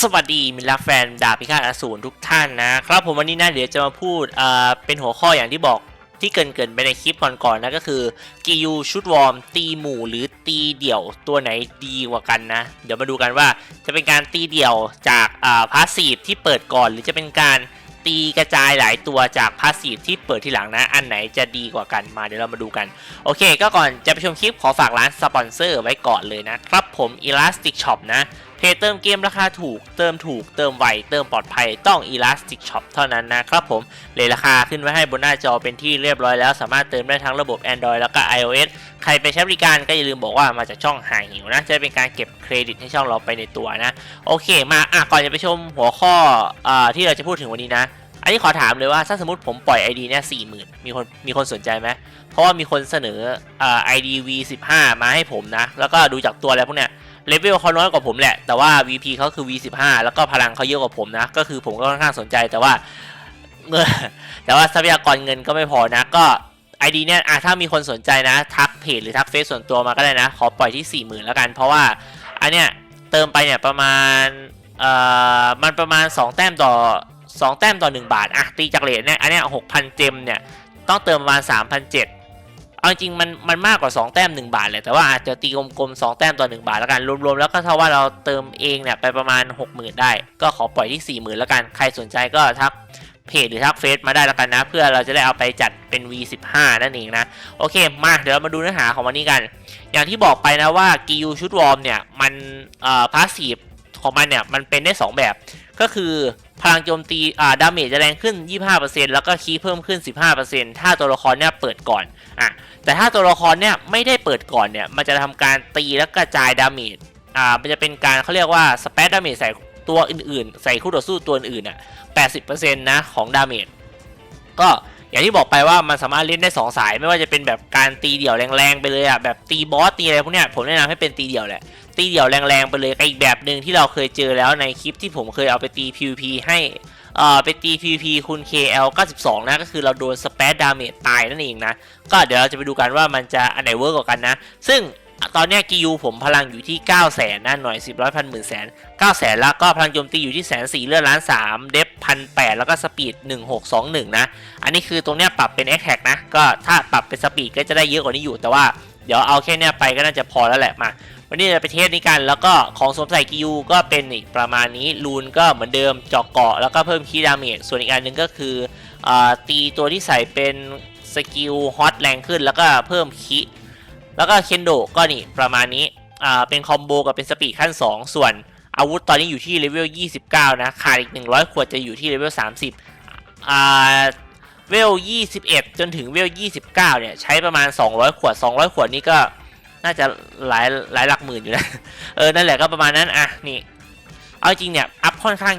สวัสดีมิตรรักแฟนดาบพิฆาตอสูรทุกท่านนะครับผมวันนี้นะเดี๋ยวจะมาพูดเป็นหัวข้ออย่างที่บอกที่เกรินไปในคลิปก่อนๆนะก็คือกิยูชุดวอร์มตีหมู่หรือตีเดี่ยวตัวไหนดีกว่ากันนะ เดี๋ยวมาดูกันว่าจะเป็นการตีเดี่ยวจากอ่าพาสซีฟที่เปิดก่อน หรือจะเป็นการตีกระจายหลายตัวจากพาสซีฟที่เปิดทีหลังนะ อันไหนจะดีกว่ากันมาเดี๋ยวเรามาดูกัน โอเค ก็ก่อนจะไปชมคลิปขอฝากร้านสปอนเซอร์ไว้ก่อนเลยนะครับผม Elastic Shop นะ เพจเติมเกมราคาถูก เติมถูก เติมไว เติมปลอดภัย ต้อง Elastic Shop เท่านั้นนะครับผม เลยราคาขึ้นไว้ให้บนหน้าจอเป็นที่เรียบร้อยแล้ว สามารถเติมได้ทั้งระบบ Android แล้วก็ iOS ใครไปใช้บริการก็อย่าลืมบอกว่ามาจากช่องหายหิวนะ จะเป็นการเก็บเครดิตให้ช่องเราไปในตัวนะ โอเค มา อะ ก่อนจะไปชมหัวข้ออ่าที่เราจะพูดถึงวันนี้นะ อันนี้ขอถามเลยว่า ถ้าสมมติผมปล่อย ID เนี่ยสี่หมื่นมีคน มีคนสนใจไหมเพราะว่ามีคนเสนออ่า ID V15 มาให้ผมนะ แล้วก็ดูจากตัวอะไรพวกเนี้ย เลเวลเขาน้อยกว่าผมแหละ แต่ว่า VP เขาคือ V15 แล้วก็พลังเขาเยอะกว่าผมนะ ก็คือผมก็ค่อนข้างสนใจแต่ว่าเงินแต่ว่าทรัพยากรเงินก็ไม่พอนะ ก็ ID เนี่ยอะถ้ามีคนสนใจนะ ทักเพจหรือทักเฟซส่วนตัวมาก็ได้นะ ขอปล่อยที่ 40,000 แล้วกัน เพราะว่าอันเนี้ยเติมไปเนี่ยประมาณเอ่อมันประมาณ 2 แต้มต่อ 2 แต้มต่อ 1 บาท อะ ตีจากเลทเนี่ยอันเนี้ย6,000 เจมเนี่ยต้องเติมประมาณ 3,700 เอาจริงมันมันมากกว่า 2 แต้ม 1 บาทเลยแต่ว่าอาจจะตีกลมๆ2แต้มต่อ 1 บาทแล้วกันรวมๆแล้วก็เท่าว่าเราเติมเองเนี่ยไปประมาณ 60,000 ได้ ก็ขอปล่อยที่ 40,000 แล้วกันใครสนใจก็ทักเพจหรือทักเฟซมาได้แล้วกันนะ เพื่อเราจะได้เอาไปจัดเป็น V15 นั่นเองนะ โอเคมาเดี๋ยวมาดูเนื้อหาของวันนี้กัน อย่างที่บอกไปนะว่ากิยูชุดวอร์มเนี่ยมันเอ่อพาสซีฟของมันเนี่ยมันเป็นได้ 2 แบบ ก็คือพลังโจมตีอ่าดาเมจจะแรงขึ้น 25%แล้วก็คีย์เพิ่มขึ้น 15%ถ้าตัวละครเนี่ยเปิดก่อนอะแต่ถ้าตัวละครเนี่ยไม่ได้เปิดก่อนเนี่ยมันจะทำการตีและกระจายดาเมจอ่ามันจะเป็นการเขาเรียกว่าสเปซดาเมจใส่ตัวอื่นๆ ใส่คู่ต่อสู้ตัวอื่นอะ80%นะของดาเมจก็ อย่างที่บอกไปว่ามันสามารถเล่นได้ 2 สาย ไม่ว่าจะเป็นแบบการตีเดี่ยวแรงๆไปเลยอะแบบตีบอสตีอะไรพวกเนี้ยผมแนะนำให้เป็นตีเดี่ยวแหละตีเดี่ยวแรงๆไปเลยกับอีกแบบหนึ่งที่เราเคยเจอแล้วในคลิปที่ผมเคยเอาไปตี PVP ให้เอ่อไปตี PVP คุณ KL 92 นะก็คือเราโดนสเปซดาเมจตายนั่นเองนะ ก็เดี๋ยวเราจะไปดูกันว่ามันจะอันไหนเวิร์กกว่ากันนะ ซึ่ง ตอนนี้กิยูผมพลังอยู่ที่ 9 0 0 0 0นะหน่วย10ร้อยพันหมื่นแสน9 0 0 0 0แล้วก็พลังโจมตีอยู่ที่แสนสี่เลือดล้านสามเดฟพันแปดแล้วก็สปีด1621นะ อันนี้คือตรงเนี้ยปรับเป็น X แท็กนะ ก็ถ้าปรับเป็นสปีดก็จะได้เยอะกว่านี้อยู่ แต่ว่าเดี๋ยวเอาแค่เนี้ยไปก็น่าจะพอแล้วแหละมา วันนี้เราไปเทสนี้กัน แล้วก็ของสวมใส่กิยูก็เป็นอีกประมาณนี้รูนก็เหมือนเดิมเจาะเกาะแล้วก็เพิ่มคีย์ดาเมจส่วนอีกอันหนึ่งก็คืออตีตัวที่ใส่เป็นสกิลฮอตแรงขึ้นแล้วก็เพิ่มคี แล้วก็เคนโดก็นี่ประมาณนี้อ่าเป็นคอมโบกับเป็นสปีดขั้น 2 ส่วนอาวุธตอนนี้อยู่ที่เลเวล 29 นะ ขาดอีก 100 ขวดจะอยู่ที่เลเวล 30 อ่า เวล 21 จนถึงเวล 29 เนี่ย ใช้ประมาณ 200 ขวด 200 ขวดนี่ก็น่าจะหลายหลายหลักหมื่นอยู่นะ เออ นั่นแหละก็ประมาณนั้น อะ นี่ เอาจริงเนี่ย อัพค่อนข้าง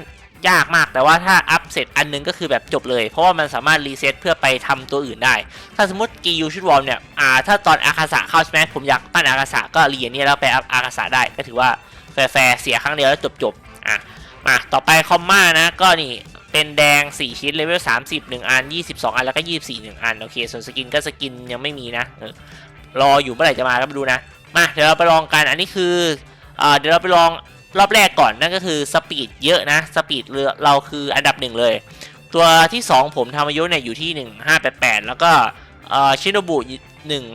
ยากมาก แต่ว่าถ้าอัพเสร็จอันนึงก็คือแบบจบเลย เพราะว่ามันสามารถรีเซ็ตเพื่อไปทำตัวอื่นได้ ถ้าสมมติกียูชุดวอร์มเนี่ยอ่าถ้าตอนอาคาสะเข้าใช่ไหมผมอยากปั้นอาคาสะก็เรียนนี่แล้วไปอัพอาคาสะได้ก็ถือว่าแฟร์เสียครั้งเดียวแล้วจบจบอะมาต่อไปคอมมานะก็นี่เป็นแดง 4 ชิ้นเลเวล30 1 อัน 22 อัน แล้วก็ 24 1 อัน โอเค ส่วนสกินก็สกินยังไม่มีนะรออยู่เมื่อไหร่จะมาก็ไม่รู้นะ มา เดี๋ยวเราไปลองกัน อันนี้คืออ่อเดี๋ยวเราไปลอง รอบแรกก่อนนั่นก็คือสปีดเยอะนะสปีดเรือเราคืออันดับหนึ่งเลย ตัวที่ 2 ผมทำอายุเนี่ยอยู่ที่ 1588 แล้วก็ชิโนบุ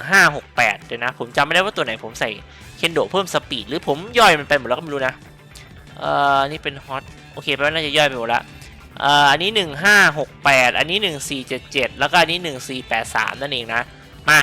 1568เดี๋ยวนะ ผมจำไม่ได้ว่าตัวไหนผมใส่เคนโดเพิ่มสปีดหรือผมย่อยมันไปหมดแล้วก็ไม่รู้นะเอ่อนี่เป็นฮอตโอเคแปลว่าน่าจะย่อยไปหมดละเอ่ออันนี้ 1568 อันนี้ 1477 แล้วก็อันนี้ 1483 นั่นเองนะ มา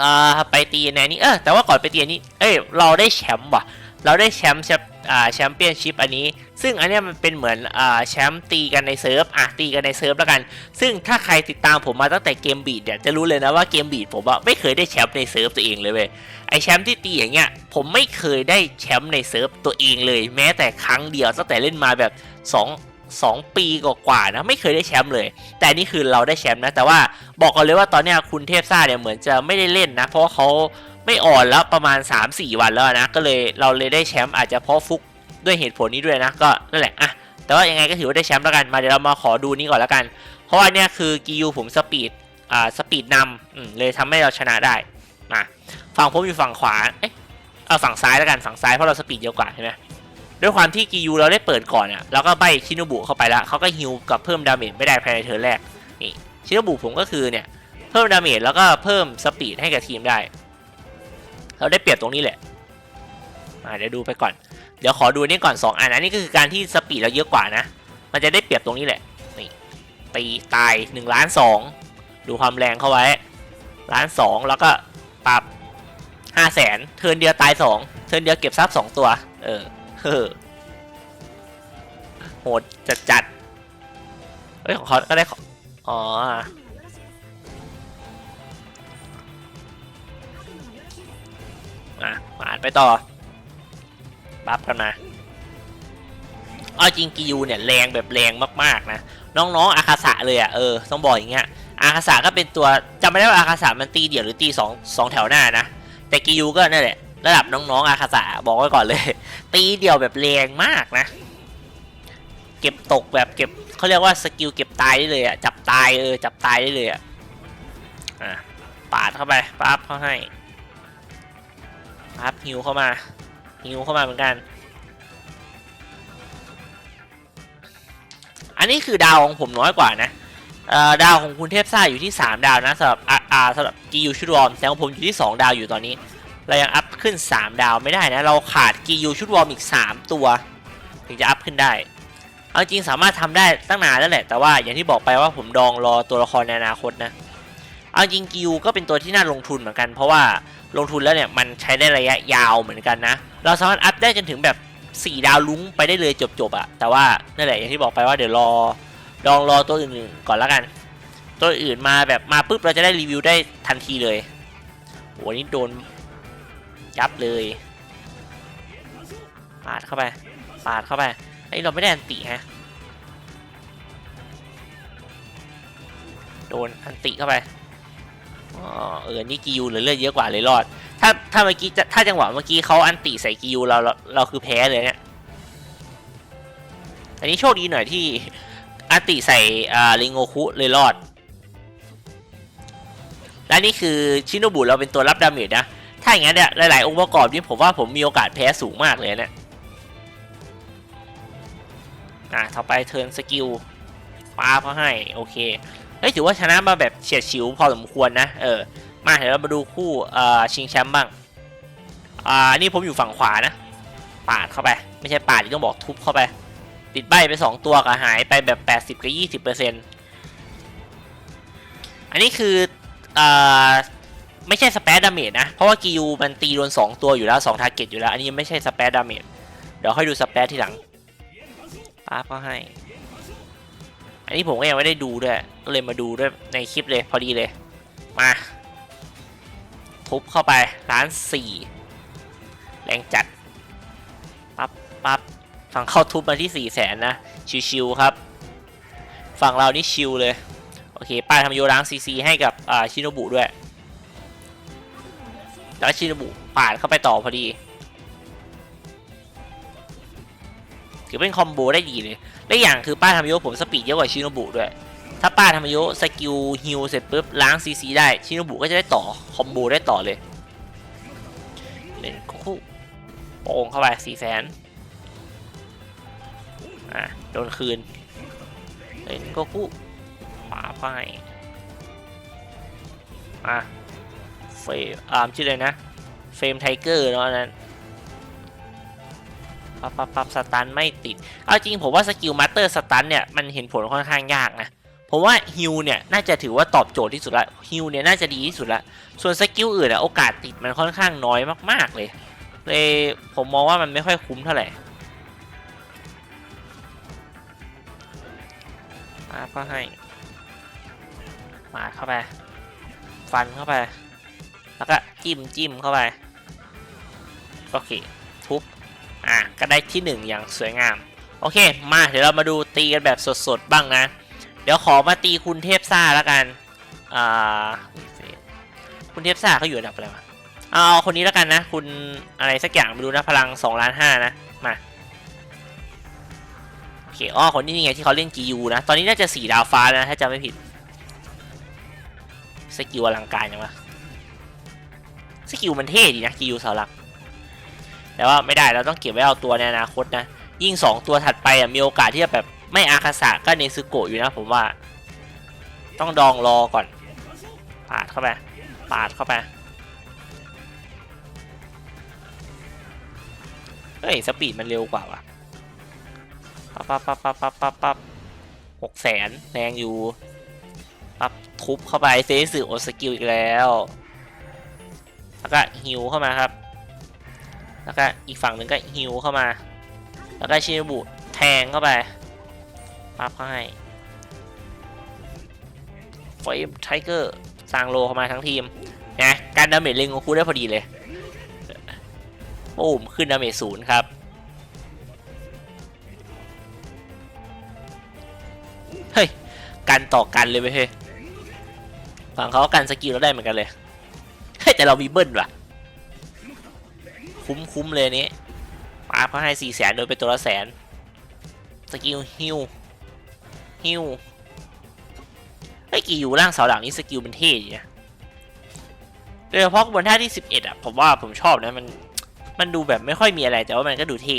อ่าไปตีในนี้เออแต่ว่าก่อนไปตีอันนี้เอ้ยเราได้แชมป์ว่ะ เราได้แชมป์แชมป์อ่าแชมเปี้ยนชิพอันนี้ ซึ่งอันนี้มันเป็นเหมือนอ่าแชมป์ตีกันในเซิร์ฟอะตีกันในเซิร์ฟแล้วกัน ซึ่งถ้าใครติดตามผมมาตั้งแต่เกมบีดเนี่ยจะรู้เลยนะว่าเกมบีดผมอะไม่เคยได้แชมป์ในเซิร์ฟตัวเองเลยเว้ยไอแชมป์ที่ตีอย่างเงี้ยผมไม่เคยได้แชมป์ในเซิร์ฟตัวเองเลย แม้แต่ครั้งเดียวตั้งแต่เล่นมาแบบ2 2 ปีกว่าๆนะไม่เคยได้แชมป์เลย แต่นี่คือเราได้แชมป์นะ แต่ว่าบอกก่อนเลยว่าตอนเนี้ยคุณเทพซ่าเนี่ยเหมือนจะไม่ได้เล่นนะ เพราะเขา ไม่อ่อนแล้วประมาณ 3-4 วันแล้วนะ ก็เลยเราเลยได้แชมป์อาจจะเพราะฟุกด้วยเหตุผลนี้ด้วยนะ ก็นั่นแหละอะแต่ว่ายังไงก็ถือว่าได้แชมป์แล้วกันมาเดี๋ยวเรามาขอดูนี้ก่อนแล้วกัน เพราะว่าเนี่ยคือกิยูผมสปีดอ่าสปีดนำอืมเลยทำให้เราชนะได้มาฝั่งผมอยู่ฝั่งขวาเอ๊ะเอาฝั่งซ้ายแล้วกันฝั่งซ้ายเพราะเราสปีดเยอะกว่าใช่ไหมด้วยความที่กิยูเราได้เปิดก่อนอะเราก็ใบชิโนบุเข้าไปแล้วเขาก็ฮิวกับเพิ่มดาเมจไม่ได้ภายในเทิร์นแรกนี่ชิโนบุผมก็คือเนี่ยเพิ่มดาเมจแล้วก็เพิ่มสปีดให้กับทีมได้ เราได้เปรียบตรงนี้แหละมาเดี๋ยวดูไปก่อน เดี๋ยวขอดูนี่ก่อน 2 อันอันนี้ก็คือการที่สปีดเราเยอะกว่านะ มันจะได้เปรียบตรงนี้แหละนี่ตีตาย1ล้าน2ดูความแรงเข้าไว้ล้าน2แล้วก็ปรับ5 0 0แสนเทินเดียวตาย 2 เทินเดียวเก็บทรัพย์2ตัว เออเฮ้อโหดจัดจัดเฮ้ยของเขาก็ได้องอ๋ ออะอ่านไปต่อ บัฟกันมาเอาจริงกิยูเนี่ยแรงแบบแรงมากๆนะ น้องๆอาคาสะเลยอะเออต้องบอกอย่างเงี้ยอาคาสะก็เป็นตัวจำไม่ได้ว่าอาคาสะมันตีเดี่ยวหรือตีสองสองแถวหน้านะ แต่กิยูก็นั่นแหละระดับน้องๆอาคาสะบอกไว้ก่อนเลย ตีเดี่ยวแบบแรงมากนะ เก็บตกแบบเก็บเขาเรียกว่าสกิลเก็บตายได้เลยอะจับตายเออจับตายได้เลยอะอะปาดเข้าไปปั๊บเขาให้ ครับฮิวเข้ามาฮิวเข้ามาเหมือนกัน อันนี้คือดาวของผมน้อยกว่านะดาวของคุณเทพซ่าอยู่ที่ 3 ดาวนะสำหรับอ่าสำหรับกิยูชุดวอร์มแต่ของผมอยู่ที่ 2 ดาวอยู่ตอนนี้ เรายังอัพขึ้น 3 ดาวไม่ได้นะ เราขาดกิยูชุดวอร์มอีก 3 ตัว ถึงจะอัพขึ้นได้ เอาจริงสามารถทำได้ตั้งนานแล้วแหละ แต่ว่าอย่างที่บอกไปว่าผมดองรอตัวละครในอนาคตนะ เอาจริงกิยูก็เป็นตัวที่น่าลงทุนเหมือนกัน เพราะว่าลงทุนแล้วเนี่ยมันใช้ได้ระยะยาวเหมือนกันนะ เราสามารถอัพได้จนถึงแบบ 4 ดาวลุ้งไปได้เลยจบๆอะแต่ว่านั่นแหละอย่างที่บอกไปว่าเดี๋ยวรอลองรอตัวอื่นๆก่อนล้วกัน ตัวอื่นมาแบบมาปุ๊บเราจะได้รีวิวได้ทันทีเลยโหนี่โดนยับเลยปาดเข้าไปปาดเข้าไปไอ้เราไม่ได้อันติฮะโดนอันติเข้าไป อ๋อเออนี่กิยูเหลือเลือดเยอะกว่าเลยรอด ถ้าถ้าเมื่อกี้จะถ้าจังหวะเมื่อกี้เขาอันติใส่กิยูเราเราเราคือแพ้เลยเนี่ยอันนี้โชคดีหน่อยที่อันติใส่อ่าลิงโงคุเลยรอด และนี่คือชิโนบุเราเป็นตัวรับดาเมจนะ ถ้าอย่างนั้นเนี่ยหลายๆองค์ประกอบนี่ผมว่าผมมีโอกาสแพ้สูงมากเลยเนี่ยอะต่อไปเทิร์นสกิลปาเขาให้ โอเค เฮ้ยถือว่าชนะมาแบบเฉียดฉิวพอสมควรนะ เออ มาเดี๋ยวเรามาดูคู่เอ่อชิงแชมป์บ้าง อ่า นี่ผมอยู่ฝั่งขวานะ ปาดเข้าไป ไม่ใช่ปาดที่ต้องบอกทุบเข้าไป ติดใบไป 2 ตัวก็หายไปแบบ 80กับ20เปอร์เซ็นต์อันนี้คือเอ่อไม่ใช่สเปซดาเมจนะ เพราะว่ากิยูมันตีโดน2 ตัวอยู่แล้ว2ทาร์เก็ตอยู่แล้ว อันนี้ไม่ใช่สเปซดาเมจ เดี๋ยวค่อยดูสเปซทีหลังป้าบก็ให้ อันนี้ผมก็ยังไม่ได้ดูด้วย ก็เลยมาดูด้วยในคลิปเลยพอดีเลย มา ทุบเข้าไปล้านสี่แรงจัด ปั๊บปั๊บฝั่งเข้าทุบมาที่สี่แสนนะ ชิวๆครับ ฝั่งเรานี่ชิวเลย โอเค ป้าทำโยล้างซีซีให้กับอ่าชิโนบุด้วย แล้วชิโนบุปาดเข้าไปต่อพอดี ถือเป็นคอมโบได้ดีเลยและอย่างคือป้าทำโยผมสปีดเยอะกว่าชิโนบุด้วย ถ้าป้าทำโยสกิลฮิลเสร็จปุ๊บล้างซีซีได้ชิโนบุก็จะได้ต่อคอมโบได้ต่อเลยเล่นคู่โป่งเข้าไปสี่แสนอะโดนคืนเล่นก็คู่ป่าไปอะเฟรมอ่ามชื่อเลยนะ เฟรมไทเกอร์เนาะนนั้น ปับปับปับสตันไม่ติด เอาจริงผมว่าสกิลมาสเตอร์สตันเนี่ยมันเห็นผลค่อนข้างยากนะ ผมว่าฮิลเนี่ยน่าจะถือว่าตอบโจทย์ที่สุดละฮิลเนี่ยน่าจะดีที่สุดละ ส่วนสกิลอื่นอะโอกาสติดมันค่อนข้างน้อยมากๆเลย เลยผมมองว่ามันไม่ค่อยคุ้มเท่าไหร่มาก็ให้มาเข้าไป ฟันเข้าไป แล้วก็จิ้มจิ้มเข้าไป โอเค ทุบ อะก็ได้ที่หนึ่งอย่างสวยงาม โอเค มาเดี๋ยวเรามาดูตีกันแบบสดๆ บ้างนะ เดี๋ยวขอมาตีคุณเทพซ่าแล้วกันอ่าคุณเทพซ่าเขาอยู่อันดับอะไรวะเอาคนนี้แล้วกันนะ คุณอะไรสักอย่างไม่รู้นะพลัง2ล้าน5นะมาโอเคอ๋อคนนี้นี่ไงที่เขาเล่นกียูนะ ตอนนี้น่าจะ4ดาวฟ้าแล้วนะถ้าจำไม่ผิดสกิลอลังการยังวะสกิลมันเท่ดีนะกียูเสาหลัก แต่ว่าไม่ได้เราต้องเก็บไว้เอาตัวในอนาคตนะ ยิ่ง 2 ตัวถัดไปมีโอกาสที่จะแบบไม่อาคาสะก็เนซึโกะอยู่นะผมว่า ต้องดองรอก่อน ปาดเข้าไป ปาดเข้าไป เฮ้ย สปีดมันเร็วกว่าว่ะปั๊บปั๊บปั๊บปั๊บปั๊บปั๊บปั๊บหกแสนแรงอยู่ปั๊บทุบเข้าไปเซสึโอสกิลอีกแล้ว แล้วก็ฮิวเข้ามาครับ แล้วก็อีกฝั่งหนึ่งก็ฮิวเข้ามา แล้วก็ชินบุแทงเข้าไปปั๊บเข้าให้ไฟไทเกอร์สร้างโลเข้ามาทั้งทีมนะการดาเมจเล็งของคูได้พอดีเลยปุ้มขึ้นดาเมจศูนย์ครับเฮ้ยกันต่อกันเลยไปเฮ้ยฝั่งเขาก็กันสกิลแล้วได้เหมือนกันเลยเฮ้ยแต่เรามีเบิ้ลว่ะ คุ้มคุ้มเลยนี้ปาเขาให้สี่แสนโดยเป็นตัวละแสนสกิลฮิวฮิวไอ้กี่อยู่ล่างเสาหลังนี่สกิลมันเท่ดีนะโดยเฉพาะบนท่าที่ 11 อะ ผมว่าผมชอบนะมันมันดูแบบไม่ค่อยมีอะไรแต่ว่ามันก็ดูเท่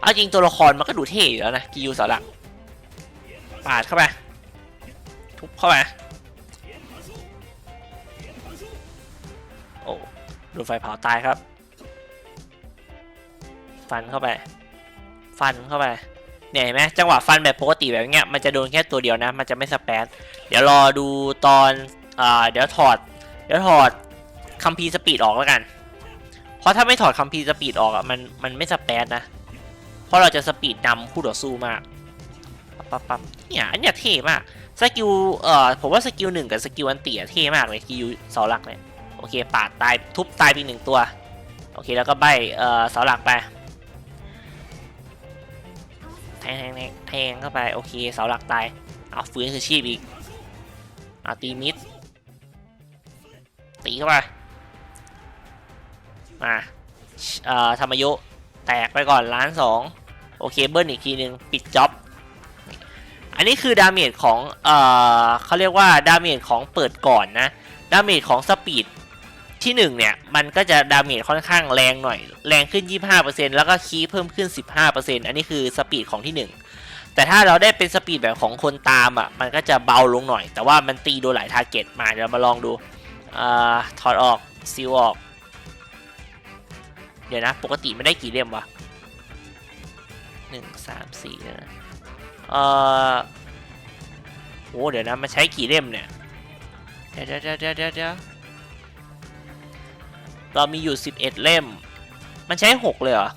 เอาจริงตัวละครมันก็ดูเท่อยู่แล้วนะกิวเสาหลังปาดเข้าไปทุบเข้าไปโอ้โดนไฟเผาตายครับ ฟันเข้าไป ฟันเข้าไปเนี่ยเห็นไหมจังหวะฟันแบบปกติแบบเงี้ยมันจะโดนแค่ตัวเดียวนะ มันจะไม่สเปซเดี๋ยวรอดูตอนอ่าเดี๋ยวถอด เดี๋ยวถอดคัมภีสปีดออกแล้วกัน เพราะถ้าไม่ถอดคัมภีสปีดออกอะมันมันไม่สเปซนะ เพราะเราจะสปีดนำคู่ต่อสู้มากปั๊บปั๊บเนี่ยอันเนี้ยเท่มากสกิลเอ่อผมว่าสกิลหนึ่งกับสกิลอันเตียเท่มากเลยกิลเสาหลักเนี่ยโอเคปาดตายทุบตายไปหนึ่งตัว โอเคแล้วก็ใบเอ่อเสาหลักไป แทงแทงแทงเข้าไปโอเคเสาหลักตายเอาฟื้นคือชีพอีกเอาตีมิดตีเข้าไปมาเอ่อธรรมยุแตกไปก่อนล้านสองโอเคเบิ้ลอีกทีหนึ่งปิดจ็อบอันนี้คือดาเมจของเอ่อเขาเรียกว่าดาเมจของเปิดก่อนนะดาเมจของสปีด ที่ 1 เนี่ย มันก็จะดาเมจค่อนข้างแรงหน่อย แรงขึ้น 25%แล้วก็คีย์เพิ่มขึ้น 15%อันนี้คือสปีดของที่ 1 แต่ถ้าเราได้เป็นสปีดแบบของคนตามอะมันก็จะเบาลงหน่อย แต่ว่ามันตีโดนหลายทาร์เก็ตมาเดี๋ยวเรามาลองดูอ่าถอดออกซิลออก เดี๋ยวนะ ปกติไม่ได้กี่เล่มวะหนึ่งสามสี่นะเอ่อโอ้เดี๋ยวนะมันใช้กี่เล่มเนี่ย เดี๋ยวเดี๋ยวเดี๋ยวเดี๋ยว เรามีอยู่ 11 เล่ม มันใช้ 6 เลยเหรอ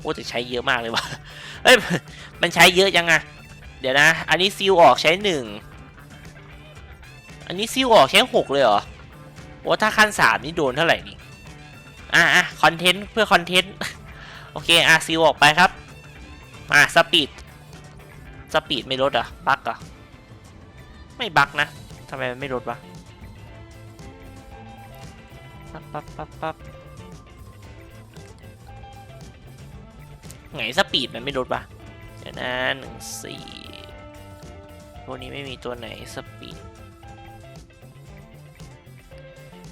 โอ้แต่ใช้เยอะมากเลยวะเอ้ย มันใช้เยอะยังไงเดี๋ยวนะ อันนี้ซิลออกใช้ 1 อันนี้ซิลออกใช้ 6 เลยเหรอโอ้ถ้าขั้น 3 นี่โดนเท่าไหร่นี่ อะอะคอนเทนต์เพื่อคอนเทนต์ โอเค อะซิลออกไปครับ มาสปีด สปีดไม่ลดอะ บั๊กอะ ไม่บั๊กนะทำไมมันไม่ลดวะ ปั๊บปั๊บปั๊บปั๊บไงสปีดมันไม่ลดวะเดี๋ยวนะหนึ่งสี่พวกนี้ไม่มีตัวไหนสปีด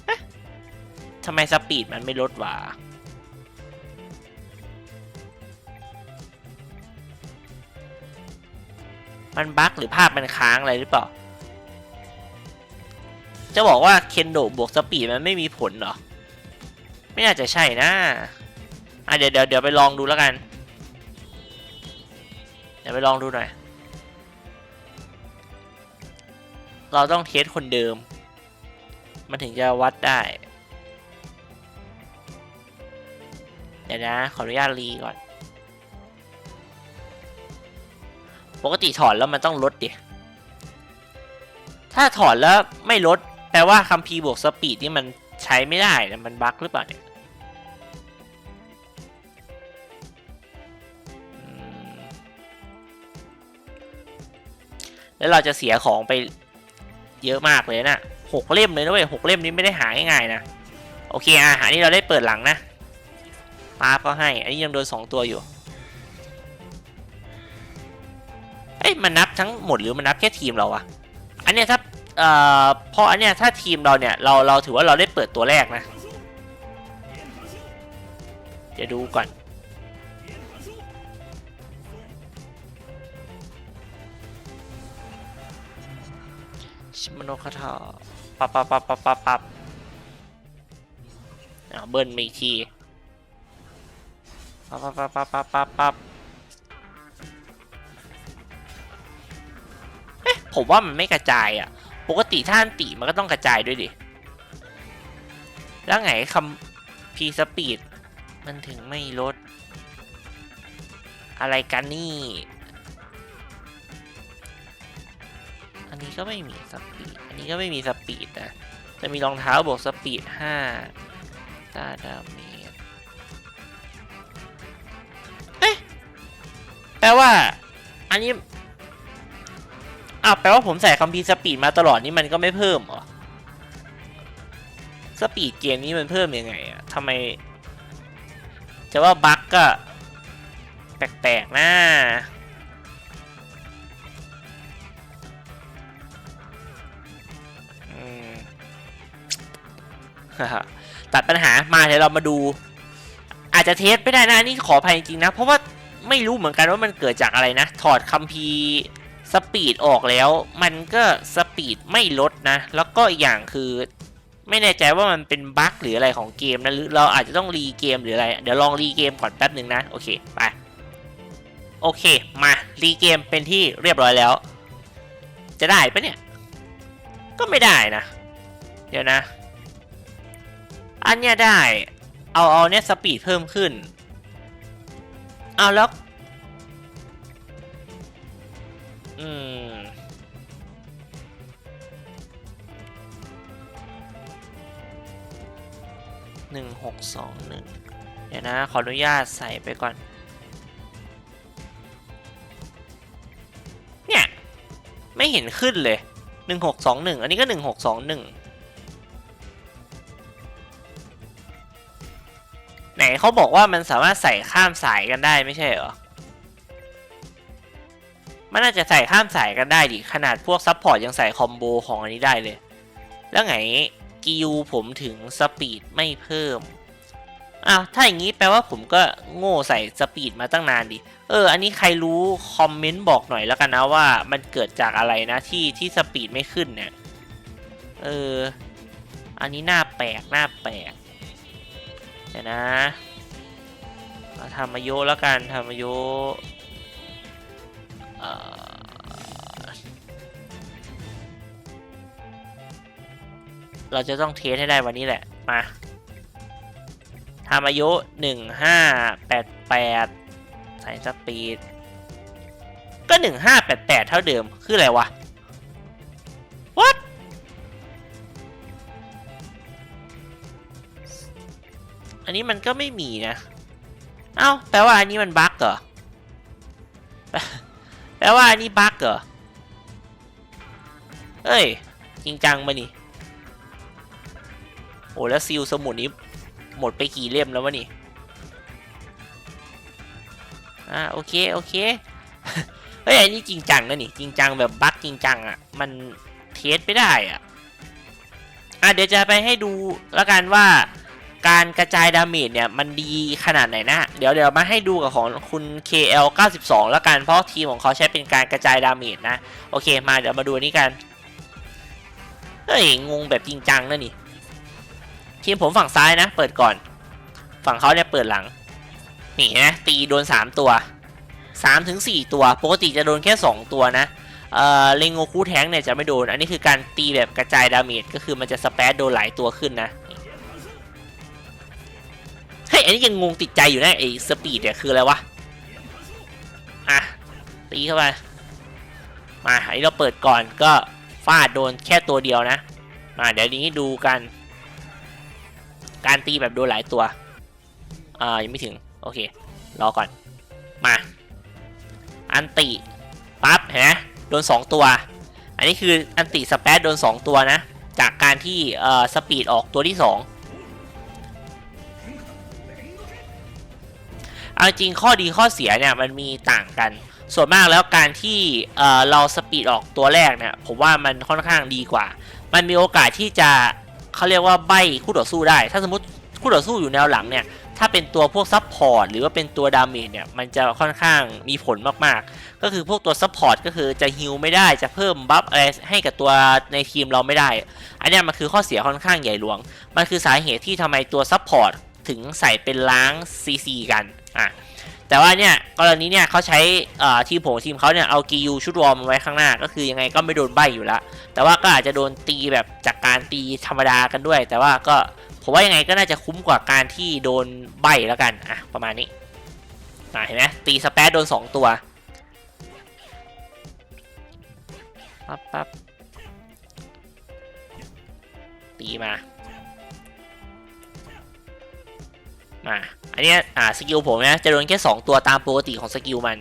เอ๊ะทำไมสปีดมันไม่ลดวะมันบั๊กหรือภาพมันค้างอะไรหรือเปล่า จะบอกว่าเคนโดบวกสปีดมันไม่มีผลเหรอ ไม่น่าจะใช่นะอะเดี๋ยวเดี๋ยวเดี๋ยวไปลองดูแล้วกัน เดี๋ยวไปลองดูหน่อย เราต้องเทสคนเดิม มันถึงจะวัดได้ เดี๋ยวนะ ขออนุญาตรีก่อน ปกติถอนแล้วมันต้องลดดิถ้าถอนแล้วไม่ลด แปลว่าคัมภีบวกสปีดนี่มันใช้ไม่ได้นะมันบั๊กหรือเปล่าเนี่ยแล้วเราจะเสียของไปเยอะมากเลยนะหกเล่มเลยนะเว้ยหกเล่มนี้ไม่ได้หาง่ายๆนะ โอเคอะอันนี้เราได้เปิดหลังนะปาบก็ให้ อันนี้ยังโดนสองตัวอยู่ เอ้ยมันนับทั้งหมดหรือมันนับแค่ทีมเราอะอันเนี้ยถ้า เอ่อเพราะอันเนี้ยถ้าทีมเราเนี่ยเราเราถือว่าเราได้เปิดตัวแรกนะ เดี๋ยวดูก่อนชิมโนคาทาปับปับปับปับปับปับอ่าเบิ้ลมาอีกทีปับปับปับปับปับปับปับเอ๊ะผมว่ามันไม่กระจายอะ ปกติถ้านติมันก็ต้องกระจายด้วยดิ แล้วไงคำพีสปีดมันถึงไม่ลด อะไรกันนี่ อันนี้ก็ไม่มีสปีด อันนี้ก็ไม่มีสปีดนะจะมีรองเท้าบวกสปีด5ตาดาเมจเอ๊ะแปลว่า อันนี้ อ้าวแปลว่าผมใส่คัมภีร์สปีดมาตลอดนี่มันก็ไม่เพิ่มเหรอ สปีดเกมนี้มันเพิ่มยังไงอะทำไม จะว่าบั๊กก็ แปลกๆนะตัดปัญหามาเดี๋ยวเรามาดู อาจจะเทสไม่ได้นะนนี่ขออภัยจริงๆนะ เพราะว่าไม่รู้เหมือนกันว่ามันเกิดจากอะไรนะ ถอดคัมภีร์ สปีดออกแล้ว มันก็สปีดไม่ลดนะ แล้วก็อีกอย่างคือ ไม่แน่ใจว่ามันเป็นบั๊กหรืออะไรของเกมนะหรือเราอาจจะต้องรีเกมหรืออะไร เดี๋ยวลองรีเกมก่อนแป๊บหนึ่งนะ โอเค ไป โอเค มารีเกมเป็นที่เรียบร้อยแล้ว จะได้ปะเนี่ย ก็ไม่ได้นะ เดี๋ยวนะ อันเนี้ยได้ เอาเอาเนี่ยสปีดเพิ่มขึ้น เอาแล้ว อืมหนึ่งหกสองหนึ่งเดี๋ยวนะ ขออนุญาตใส่ไปก่อน เนี่ย ไม่เห็นขึ้นเลยหนึ่งหกสองหนึ่งอันนี้ก็หนึ่งหกสองหนึ่งไหนเขาบอกว่ามันสามารถใส่ข้ามสายกันได้ไม่ใช่เหรอ มันน่าจะใส่ข้ามสายกันได้ดิ ขนาดพวกซับพอร์ตยังใส่คอมโบของอันนี้ได้เลย แล้วไงกิวผมถึงสปีดไม่เพิ่ม อ้าว ถ้าอย่างนี้แปลว่าผมก็โง่ใส่สปีดมาตั้งนานดิ เออ อันนี้ใครรู้คอมเมนต์บอกหน่อยแล้วกันนะว่ามันเกิดจากอะไรนะที่ที่สปีดไม่ขึ้นเนี่ย เออ อันนี้หน้าแปลกหน้าแปลกเดี๋ยวนะทำมาโยแล้วกันทำมาโย เราจะต้องเทสให้ได้วันนี้แหละ มาทำอายุหนึ่งห้าแปดแปดใส่สปีด ก็หนึ่งห้าแปดแปดเท่าเดิม คืออะไรวะ what อันนี้มันก็ไม่มีนะ เอ้า แปลว่าอันนี้มันบั๊กเหรอ แปลว่าอันนี้บั๊กเหรอเอ้ย จริงจังมานี่ โอ้แล้วซีลสมุดนี้ หมดไปกี่เล่มแล้ววะนี่ อ่าโอเค โอเค เฮ้ย อันนี้จริงจังนะนี่ จริงจังแบบบั๊กจริงจังอะ มันเทสไม่ได้อะ อะเดี๋ยวจะไปให้ดูแล้วกันว่า การกระจายดาเมจเนี่ยมันดีขนาดไหนนะเดี๋ยวเดี๋ยวมาให้ดูกับของคุณ KL 92 แล้วกันเพราะทีมของเขาใช้เป็นการกระจายดาเมจนะ โอเคมาเดี๋ยวมาดูนี้กัน เฮ้ย งงแบบจริงจังนะนี่ ทีมผมฝั่งซ้ายนะ เปิดก่อน ฝั่งเขาเนี่ยเปิดหลัง นี่นะ ตีโดน 3 ตัว3ถึง4ตัว ปกติจะโดนแค่ 2 ตัวนะเอ่อเลงโงคูแทงเนี่ยจะไม่โดน อันนี้คือการตีแบบกระจายดาเมจก็คือมันจะสเปซโดนหลายตัวขึ้นนะ ยอันนี้ยังงงติดใจอยู่นะไอ้สปีดเนี่ยคืออะไรวะ อะ ตีเข้าไป มาอันนี้เราเปิดก่อนก็ฟาดโดนแค่ตัวเดียวนะ มาเดี๋ยวนี้ดูกัน การตีแบบโดนหลายตัว อ่ายังไม่ถึง โอเค รอก่อน มา อันติปั๊บเห็นไหมโดน 2 ตัว อันนี้คืออันติสเปซโดน 2 ตัวนะ จากการที่เอ่อสปีดออกตัวที่ 2 เอาจริงข้อดีข้อเสียเนี่ยมันมีต่างกัน ส่วนมากแล้วการที่เอ่อเราสปีดออกตัวแรกเนี่ยผมว่ามันค่อนข้างดีกว่า มันมีโอกาสที่จะเขาเรียกว่าใบคู่ต่อสู้ได้ ถ้าสมมติคู่ต่อสู้อยู่แนวหลังเนี่ยถ้าเป็นตัวพวกซับพอร์ตหรือว่าเป็นตัวดาเมจเนี่ยมันจะค่อนข้างมีผลมากๆ ก็คือพวกตัวซับพอร์ตก็คือจะฮิลไม่ได้จะเพิ่มบัฟอะไรให้กับตัวในทีมเราไม่ได้ อันนี้มันคือข้อเสียค่อนข้างใหญ่หลวง มันคือสาเหตุที่ทำไมตัวซับพอร์ตถึงใส่เป็นล้าง CC กัน อะแต่ว่าเนี่ยกรณีเนี่ยเขาใช้ทีมผมทีมเขาเนี่ยเอากิยูชุดวอร์มไว้ข้างหน้า ก็คือยังไงก็ไม่โดนใบอยู่แล้วแต่ว่าก็อาจจะโดนตีแบบจากการตีธรรมดากันด้วย แต่ว่าก็ผมว่ายังไงก็น่าจะคุ้มกว่าการที่โดนใบแล้วกันอะประมาณนี้เห็นไหมตีสเปซโดน 2 ตัวปั๊บปั๊บตีมา มาอันนี้อ่าสกิลผมนะจะโดนแค่ 2 ตัวตามปกติของสกิลมัน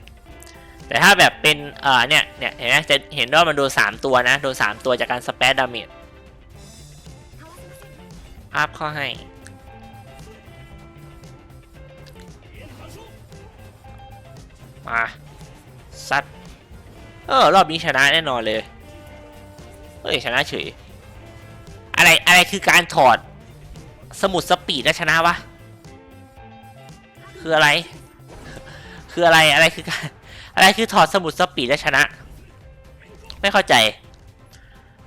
แต่ถ้าแบบเป็นอ่าเนี่ยเนี่ยเห็นไหมจะเห็นว่ามันโดน 3 ตัวนะ โดน 3 ตัวจากการสเปซดาเมจอัพเข้าให้มาซัดเออรอบนี้ชนะแน่นอนเลยเฮ้ยชนะเฉยอะไรอะไรคือการถอดสมุดสปีดแล้วชนะวะ คืออะไร คืออะไรอะไรคือการอะไรคือถอดสมุดสปีดแล้วชนะ ไม่เข้าใจ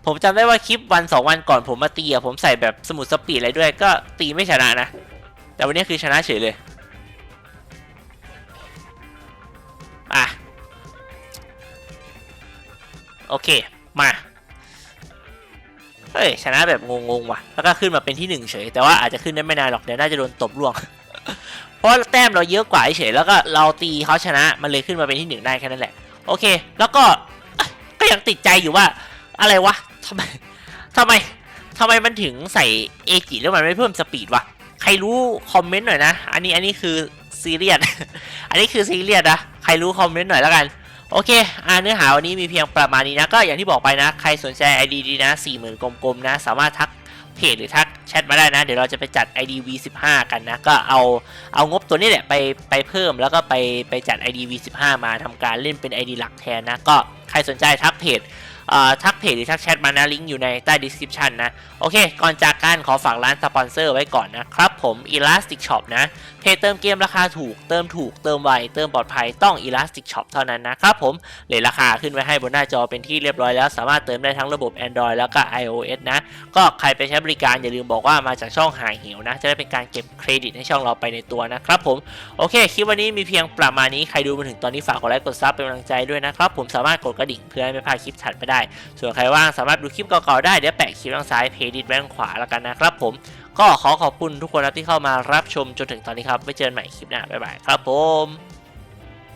ผมจำได้ว่าคลิปวันสองวันก่อนผมมาตีอะผมใส่แบบสมุดสปีดอะไรด้วย ก็ตีไม่ชนะนะ แต่วันนี้คือชนะเฉยเลยอะโอเค มา เฮ้ย ชนะแบบงงๆว่ะ แล้วก็ขึ้นมาเป็นที่หนึ่งเฉย แต่ว่าอาจจะขึ้นได้ไม่นานหรอก เดี๋ยวน่าจะโดนตบล่วง เพราะแต้มเราเยอะกว่าเฉยแล้วก็เราตีเขาชนะมันเลยขึ้นมาเป็นที่หนึ่งได้แค่นั้นแหละ โอเค แล้วก็ก็ยังติดใจอยู่ว่า อะไรวะทำไมทำไมทำไมมันถึงใส่เอจิแล้วมันไม่เพิ่มสปีดวะใครรู้คอมเมนต์หน่อยนะ อันนี้อันนี้คือซีเรียส อันนี้คือซีเรียสนะ ใครรู้คอมเมนต์หน่อยแล้วกัน โอเคอ่าเนื้อหาวันนี้มีเพียงประมาณนี้นะ ก็อย่างที่บอกไปนะ ใครสนใจ ID ดีนะ 40,000กลมๆนะ สามารถทัก เพจหรือทักแชทมาได้นะ เดี๋ยวเราจะไปจัด ID V15 กันนะ ก็เอาเอางบตัวนี้แหละไปไปเพิ่มแล้วก็ไปไปจัด ID V15 มาทำการเล่นเป็น ID หลักแทนนะ ก็ใครสนใจทักเพจอทักเพจหรือทักแชทมานะลิงก์อยู่ในใต้ description นะ โอเค ก่อนจากการขอฝากร้านสปอนเซอร์ไว้ก่อนนะครับผม Elastic Shop นะ เพจเติมเกมราคาถูก เติมถูก เติมไว เติมปลอดภัยต้อง Elastic Shop เท่านั้นนะครับผมเลทราคาขึ้นไว้ให้บนหน้าจอเป็นที่เรียบร้อยแล้ว สามารถเติมได้ทั้งระบบ Android แล้วก็ iOS นะ ก็ใครไปใช้บริการอย่าลืมบอกว่ามาจากช่องหายหิวนะ จะได้เป็นการเก็บเครดิตให้ช่องเราไปในตัวนะครับผม โอเค คลิปวันนี้มีเพียงประมาณนี้ ใครดูมาถึงตอนนี้ฝากกดไลค์ กดซับเป็นกำลังใจด้วยนะครับ ผมสามารถกดกระดิ่งเพื่อให้ไม่พลาดคลิปถัดไปได้ส่วนใครว่างสามารถดูคลิปเก่าๆได้ เดี๋ยวแปะคลิปทางซ้ายเพจดิทไว้ทางขวาแล้วกันนะครับผม ก็ขอขอบคุณทุกคนนะที่เข้ามารับชมจนถึงตอนนี้ครับไว้เจอกันใหม่คลิปหน้าบ๊ายบายครับผม